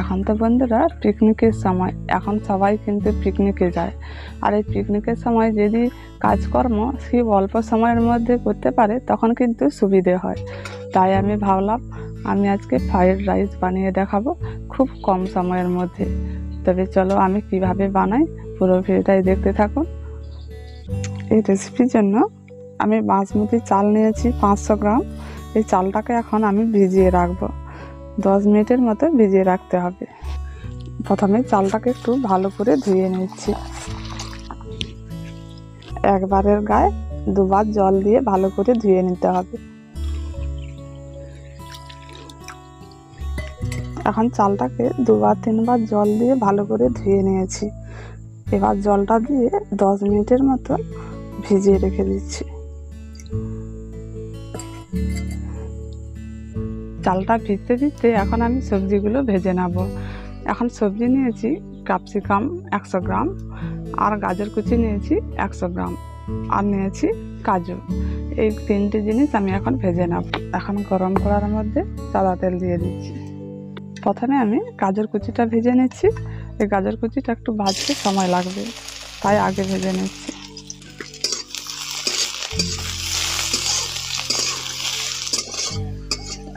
এখন তো বন্ধুরা পিকনিকের সময়, এখন সবাই কিন্তু পিকনিকে যায়। আর এই পিকনিকের সময় যদি কাজকর্ম সে অল্প সময়ের মধ্যে করতে পারে, তখন কিন্তু সুবিধে হয়। তাই আমি ভাবলাম, আমি আজকে ফ্রায়েড রাইস বানিয়ে দেখাবো খুব কম সময়ের মধ্যে। তবে চলো আমি কীভাবে বানাই, পুরো ভিডিওটাই দেখতে থাকুন। এই রেসিপির জন্য আমি বাসমতি চাল নিয়েছি পাঁচশো গ্রাম। এই চালটাকে এখন আমি ভিজিয়ে রাখব। দশ মিনিটের মতো ভিজিয়ে রাখতে হবে। প্রথমে চালটাকে একটু ভালো করে ধুয়ে নিচ্ছি। একবারের গায়ে দুবার জল দিয়ে ভালো করে ধুয়ে নিতে হবে। এখন চালটাকে দুবার, তিনবার জল দিয়ে ভালো করে ধুয়ে নিয়েছি। এবার জলটা দিয়ে দশ মিনিটের মতো ভিজিয়ে রেখে দিচ্ছি। চালটা ভিজতে ভিজতে এখন আমি সবজিগুলো ভেজে নেব। এখন সবজি নিয়েছি ক্যাপসিকাম একশো গ্রাম, আর গাজর কুচি নিয়েছি একশো গ্রাম, আর নিয়েছি কাজু। এই তিনটে জিনিস আমি এখন ভেজে নেব। এখন গরম করার মধ্যে সাদা তেল দিয়ে দিচ্ছি। প্রথমে আমি গাজর কুচিটা ভেজে নিচ্ছি। এই গাজর কুচিটা একটু ভাজতে সময় লাগবে, তাই আগে ভেজে নিচ্ছি।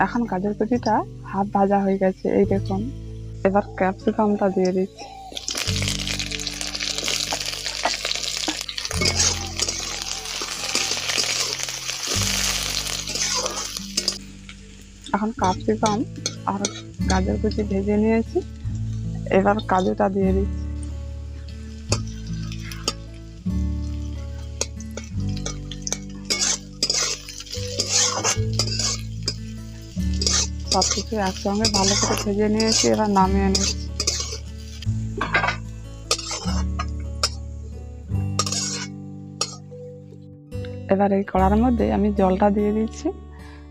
এখন গাজর কুচিটা হাফ ভাজা হয়ে গেছে, এই দেখুন। এবার ক্যাপসিকামটা দিয়ে দিচ্ছি। এখন ক্যাপসিকাম আর গাজর কুচি ভেজে নিয়েছি। এবার কাজুটা দিয়ে দিচ্ছি। সব কিছু একসঙ্গে ভালো করে ভেজে নিয়েছি, এবার নামিয়ে নিচ্ছি। এবার এই কড়ার মধ্যে আমি জলটা দিয়ে দিচ্ছি,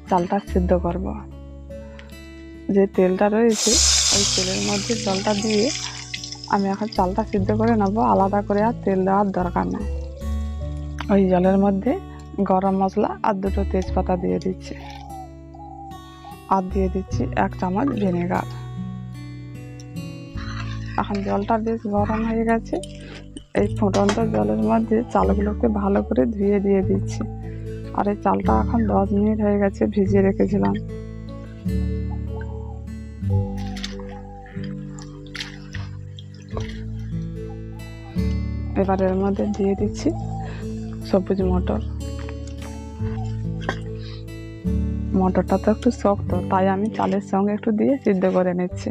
চালটা সিদ্ধ করব। যে তেলটা রয়েছে, ওই তেলের মধ্যে জলটা দিয়ে আমি এখন চালটা সিদ্ধ করে নেব, আলাদা করে আর তেল দেওয়ার দরকার নেই। ওই জলের মধ্যে গরম মশলা আর দুটো তেজপাতা দিয়ে দিচ্ছি। আর দিয়ে দিচ্ছি এক চামচ ভিনেগার। এখন জলটা বেশ গরম হয়ে গেছে। এই ফুটন্ত জলের মধ্যে চালগুলোকে ভালো করে ধুয়ে দিয়ে দিচ্ছি। আর এই চালটা এখন দশ মিনিট হয়ে গেছে ভিজিয়ে রেখেছিলাম। এবার এর মধ্যে দিয়ে দিচ্ছি সবুজ মটর। মটরটা তো একটু শক্ত, তাই আমি চালের সঙ্গে একটু দিয়ে সিদ্ধ করে নিচ্ছি।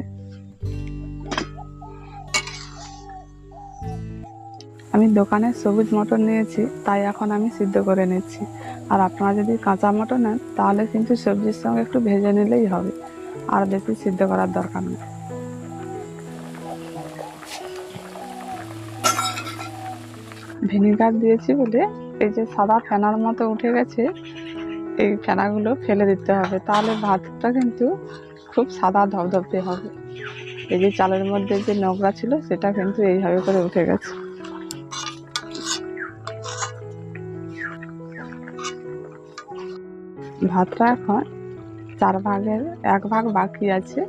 আমি দোকানে সবুজ মটর নিয়েছি, তাই এখন আমি সিদ্ধ করে নিচ্ছি। আর আপনারা যদি কাঁচা মটর নেন, তাহলে কিন্তু সবজির সঙ্গে একটু ভেজে নিলেই হবে, আর বেশি সিদ্ধ করার দরকার নেই। ভিনিগার দিয়েছি বলে, এই যে সাদা ফেনার মতো উঠে গেছে এই ফেনাগুলো ফেলে দিতে হবে। তাহলে ভাতটা কিন্তু খুব সাদা ধপধপে হবে। এই যে চালের মধ্যে যে নোংরা ছিল, সেটা কিন্তু এইভাবে করে উঠে গেছে। ভাতটা এখন চার ভাগের এক ভাগ বাকি আছে।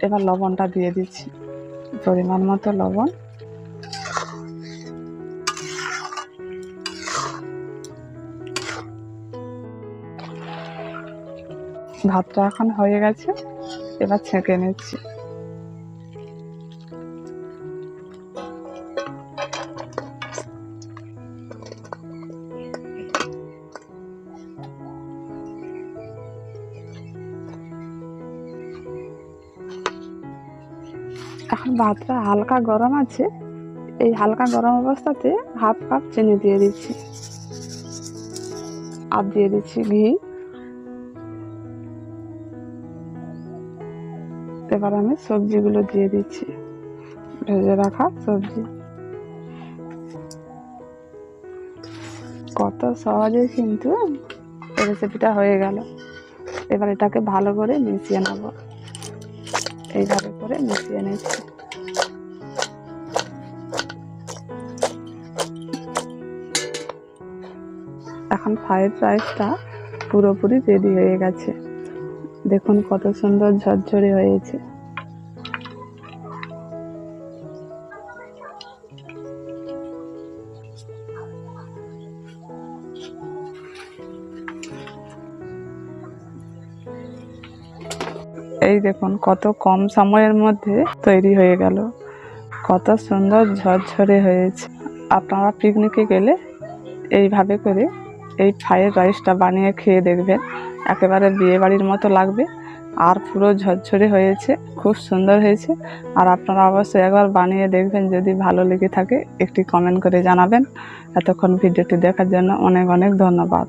এবার লবণটা দিয়ে দিচ্ছি। পরিমাণ মতো লবণ। ভাতটা এখন হয়ে গেছে, এবার ছেঁকে নিচ্ছি। এখন ভাতটা হালকা গরম আছে, এই হালকা গরম অবস্থাতে হাফ কাপ চিনি দিয়ে দিচ্ছি। আর দিয়ে দিচ্ছি ঘি। এবার আমি, সবজিগুলো দিয়ে দিচ্ছি। ভেজে রাখা সবজি। কত সহজে কিন্তু রেসিপিটা হয়ে গেল। এবার এটাকে ভালো করে মিশিয়ে নেব। এইভাবে করে মিশিয়ে নিচ্ছি। এখন ফ্রাইড রাইসটা পুরোপুরি রেডি হয়ে গেছে। দেখুন কত সুন্দর ঝরঝরে হয়েছে। এই দেখুন কত কম সময়ের মধ্যে তৈরি হয়ে গেল। কত সুন্দর ঝরঝরে হয়েছে। আপনারা পিকনিকে গেলে এইভাবে করে এই ফ্রায়েড রাইসটা বানিয়ে খেয়ে দেখবেন একেবারে বিয়ে বাড়ির মতো লাগবে। আর পুরো ঝরঝরে হয়েছে, খুব সুন্দর হয়েছে। আর আপনারা অবশ্যই একবার বানিয়ে দেখবেন, যদি ভালো লেগে থাকে একটি কমেন্ট করে জানাবেন। এতক্ষণ ভিডিওটি দেখার জন্য অনেক অনেক ধন্যবাদ।